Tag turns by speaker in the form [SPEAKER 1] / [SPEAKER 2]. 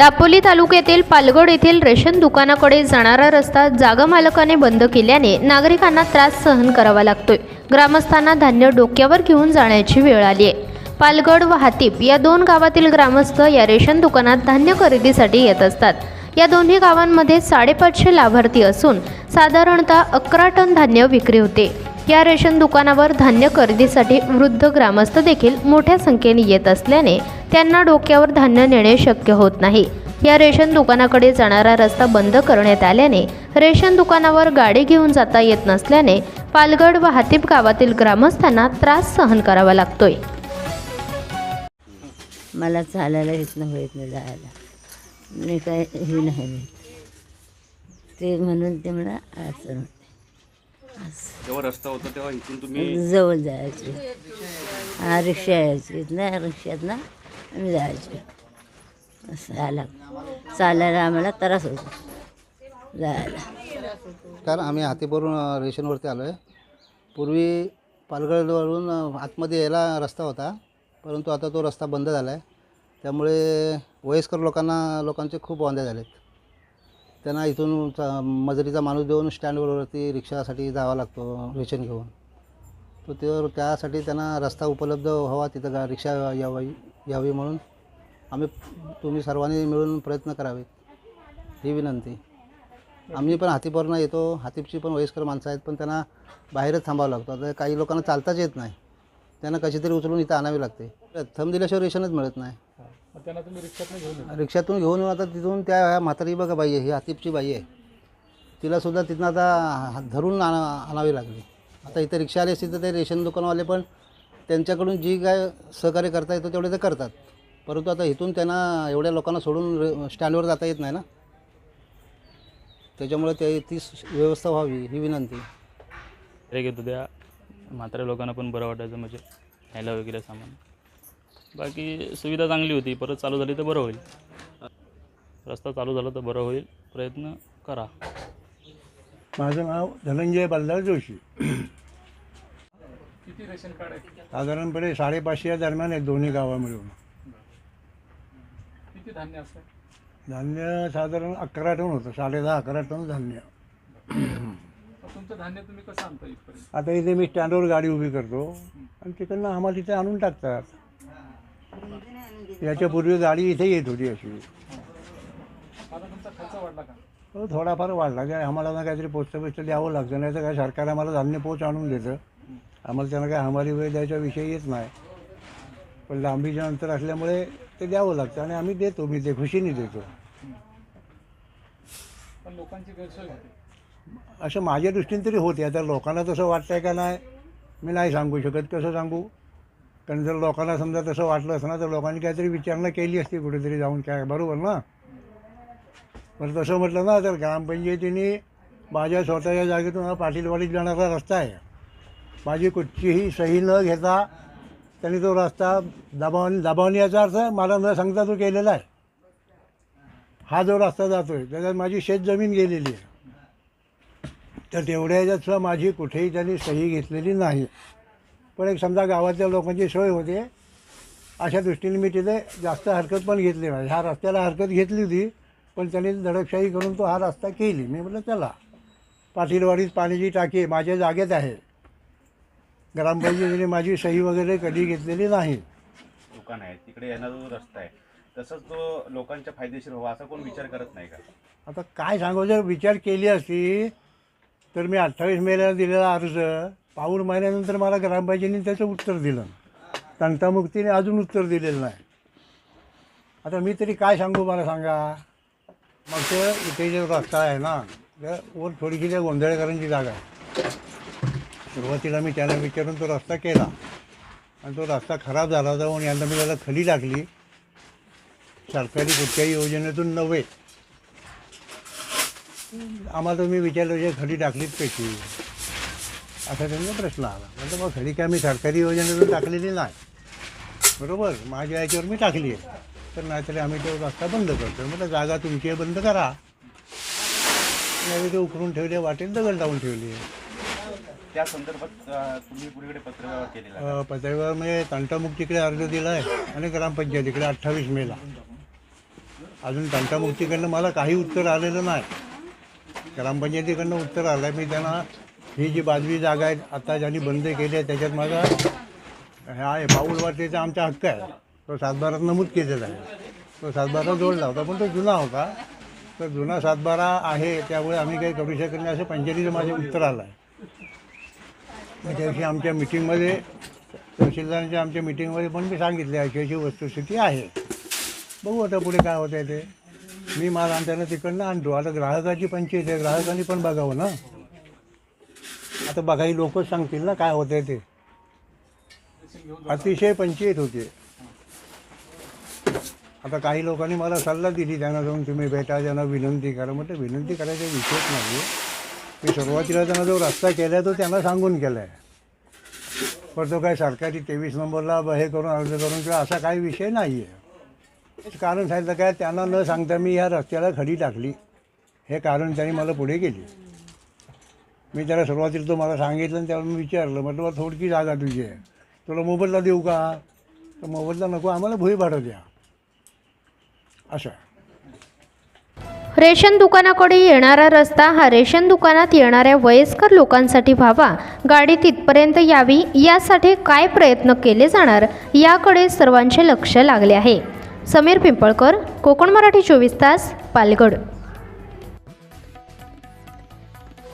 [SPEAKER 1] दापोली तालुक्यातील पालगड येथील रेशन दुकानाकडे जाणारा रस्ता जागा मालकाने बंद केल्याने नागरिकांना त्रास सहन करावा लागतोय. ग्रामस्थांना धान्य डोक्यावर घेऊन जाण्याची वेळ आली आहे. पालगड व हातीप या दोन गावातील ग्रामस्थ या रेशन दुकानात धान्य खरेदीसाठी येत असतात. या दोन्ही गावांमध्ये साडेपाचशे लाभार्थी असून साधारणतः अकरा टन धान्य विक्री होते. या रेशन दुकानावर धान्य खरेदीसाठी वृद्ध ग्रामस्थ देखील मोठ्या संख्येने येत असल्याने त्यांना डोक्यावर धान्य नेणे शक्य होत नाही. या रेशन दुकानाकडे जाणारा रस्ता बंद करण्यात आल्याने रेशन दुकानावर गाडी घेऊन जाता येत नसल्याने पालगड व हातीप गावातील ग्रामस्थांना त्रास सहन करावा लागतोय.
[SPEAKER 2] मला चालायला येत नाही होत नाही जायला. मी काय हे नाही. ते म्हणून ते मला अडचण असं.
[SPEAKER 3] जेव्हा रस्ता होता तेव्हा इथून तुम्ही
[SPEAKER 2] जवळ जायचे. हा रिक्षा यायची. ना रिक्षात ना आम्ही जायचो. असं आला चालायला आम्हाला त्रास होतो. जायला.
[SPEAKER 4] कारण आम्ही हातीवरून रेशनवरती आलो आहे पूर्वी पालघरवरून आतमध्ये यायला रस्ता होता. परंतु आता तो रस्ता बंद झाला आहे त्यामुळे वयस्कर लोकांना लोकांचे खूप वांदे झालेत. त्यांना इथून चा- मजुरीचा माणूस देऊन स्टँडवरती रिक्षासाठी जावा लागतो रेशन घेऊन. तर ते त्यासाठी त्यांना रस्ता उपलब्ध व्हावा तिथं गा रिक्षा यावी यावी म्हणून आम्ही तुम्ही सर्वांनी मिळून प्रयत्न करावेत ही विनंती. आम्ही पण हातीपवरनं येतो हातीपची पण वयस्कर माणसं आहेत पण त्यांना बाहेरच थांबावं लागतं. आता काही लोकांना चालताच येत नाही. त्यांना कशी तरी उचलून इथं आणावी लागते. थंब दिल्याशिवाय रेशनच मिळत नाही. रिक्षातून घेऊन आता तिथून त्या ह्या म्हातारी बघा बाई आहे ही हातीपची बाई आहे. तिलासुद्धा तिथनं आता हात धरून आणा आणावी लागली. आता इथं रिक्षा आली असती तर ते रेशन दुकानवाले पण त्यांच्याकडून जी काय सहकार्य करता येतं तेवढे ते करतात. परंतु आता इथून त्यांना एवढ्या लोकांना सोडून रे- स्टँडवर जाता येत नाही ना. त्याच्यामुळे ते ती व्यवस्था व्हावी ही विनंती.
[SPEAKER 5] तरी घेत होत्या म्हाताऱ्या लोकांना पण बरं वाटायचं म्हणजे न्यायला वगैरे सामान. बाकी सुविधा चांगली होती. परत चालू झाली तर बरं होईल. रस्ता चालू झाला तर बरं होईल. प्रयत्न करा.
[SPEAKER 6] माझं नाव धनंजय बल्लाळ जोशी. साधारणपणे साडेपाचशे या दरम्यान आहेत दोन्ही गावा मिळून
[SPEAKER 7] किती धान्य असतं
[SPEAKER 6] धान्य साधारण अकरा टन होतं. साडे दहा अकरा टन धान्य.
[SPEAKER 7] मग तुमचं धान्य तुम्ही कसं आणता इथपर्यंत?
[SPEAKER 6] आता इथे मी स्टँडवर गाडी उभी करतो. आणि तिकडनं आम्हाला इथे आणून टाकतात. याच्यापूर्वी गाडी इथे येत होती अशी.
[SPEAKER 7] आता तुमचा खर्च वाढला का
[SPEAKER 6] तो थोडाफार वाढला. काय आम्हाला ना काहीतरी पोस्ट बिस्ट द्यावं लागतं नाही तर काय सरकार आम्हाला धान्य पोच आणून देतं. आम्हाला त्यांना काय हमारी वेळ द्यायचा विषय येत नाही. पण लांबीच्या अंतर असल्यामुळे ते द्यावं लागतं आणि आम्ही देतो मी ते खुशीने देतो.
[SPEAKER 7] पण लोकांची गैरसोय होते.
[SPEAKER 6] असं माझ्या दृष्टीने तरी होते. आता लोकांना तसं वाटतंय का नाही मी नाही सांगू शकत. कसं सांगू? कारण जर लोकांना समजा तसं वाटलं असं ना तर लोकांनी काहीतरी विचारणा केली असती कुठेतरी जाऊन काय बरोबर ना? पण तसं म्हटलं ना तर ग्रामपंचायतीने माझ्या स्वतःच्या जागेतून हा पाटीलवाडीत जाणारा रस्ता आहे. माझी कुठचीही सही न घेता त्यांनी तो रस्ता दबावून दबावून याचा अर्थ मला न सांगता तो केलेला आहे. हा जो रस्ता जातो आहे त्याच्यात माझी शेतजमीन गेलेली आहे. तर तेवढ्या याच्यात सुद्धा माझी कुठेही त्यांनी सही घेतलेली नाही. पण एक समजा गावातल्या लोकांची सोय होते अशा दृष्टीने मी तिथे जास्त हरकत पण घेतली नाही. ह्या रस्त्याला हरकत घेतली होती पण त्यांनी दडपशाही करून तो हा रस्ता केली. मी म्हटलं चला पाटीलवाडीत पाण्याची टाकी माझ्या जागेत आहे. ग्रामपंचायतीने माझी सही वगैरे कधी घेतलेली नाही.
[SPEAKER 3] दुकान आहे तिकडे येणारा जो रस्ता आहे तसंच तो लोकांच्या फायदेशीर व्हावा असा कोण विचार करत नाही का?
[SPEAKER 6] आता काय सांगू जर विचार केली असती तर मी अठ्ठावीस मेला दिलेला अर्ज पाऊण महिन्यानंतर मला ग्रामपंचायतीने त्याचं उत्तर दिलं. तंटामुक्तीने अजून उत्तर दिलेलं नाही. आता मी तरी काय सांगू मला सांगा? मग ते इथे जो रस्ता आहे ना त्या वर थोडीशी त्या गोंधळकरांची जागा आहे. सुरुवातीला मी त्यांना विचारून तो रस्ता केला. आणि तो रस्ता खराब झाला होता म्हणून मी त्याला खली टाकली सरकारी कुठच्याही योजनेतून नव्हे. आम्हाला तुम्ही विचारलं जे खडी टाकलीत कशी? असा त्यांना प्रश्न आला. म्हणजे मग खडी काय मी सरकारी योजनेतून टाकलेली नाही. बरोबर? माझ्या याच्यावर मी टाकली आहे. तर नाहीतरी आम्ही तो रस्ता बंद करतो. म्हटलं जागा तुमची आहे बंद करा. नाही ते उकरून ठेवले वाटेल दगड लावून ठेवली.
[SPEAKER 3] त्या संदर्भात तुम्ही पुढीकडे पत्र केलेलं आहे.
[SPEAKER 6] पत्रावर मी तंटामुक्तीकडे अर्ज दिला आहे आणि ग्रामपंचायतीकडे अठ्ठावीस मेला अजून तंटामुक्तीकडनं मला काही उत्तर आलेलं नाही. ग्रामपंचायतीकडनं उत्तर आलं आहे मी त्यांना ही जी बाजवी जागा आहे आता ज्यांनी बंद केली आहे त्याच्यात माझा हे आहे पाऊल वाटेचा आमचा हक्क आहे. तो सातबारात नमूद केलेला आहे. तो सातबारा जोडला होता पण तो जुना होता. तर जुना सातबारा आहे त्यामुळे आम्ही काही करू शकत नाही असं पंचायतीचं माझे उत्तर आलं आहे. त्या दिवशी आमच्या मिटिंगमध्ये तहसीलदारांच्या आमच्या मिटिंगमध्ये पण मी सांगितले अशी अशी वस्तुस्थिती आहे. बघू आता पुढे काय होतं आहे ते. मी माल आणताना तिकडनं आणतो. आता ग्राहकाची पंचायत आहे ग्राहकांनी पण बघावं ना. आता बघाही लोकच सांगतील ना काय होतं आहे ते. अतिशय पंचायत होते. आता काही लोकांनी मला सल्ला दिली त्यांना जाऊन तुम्ही भेटा त्यांना विनंती करा. म्हटलं विनंती करायचा विषयच नाही. मी सुरुवातीला त्यांना जो रस्ता केला आहे तो त्यांना सांगून केला आहे पण तो काय सरकारी तेवीस नंबरला हे करून अर्ज करून किंवा असा काही विषय नाही आहे कारण सांगितलं काय त्यांना न सांगता मी ह्या रस्त्याला खडी टाकली. हे कारण त्यांनी मला पुढे केली. मी त्याला सुरुवातीला तो मला सांगितलं आणि त्याला मी विचारलं. म्हटलं बा थोडकी जागा तुझी आहे. तुला मोबदला देऊ का? तर मोबदला नको आम्हाला भुई भाडं द्या. असं
[SPEAKER 1] रेशन दुकानाकडे येणारा रस्ता हा रेशन दुकानात येणाऱ्या वयस्कर लोकांसाठी व्हावा. गाडी तिथपर्यंत यावी यासाठी काय प्रयत्न केले जाणार याकडे सर्वांचे लक्ष लागले आहे. समीर पिंपळकर कोकण मराठी चोवीस तास पालगड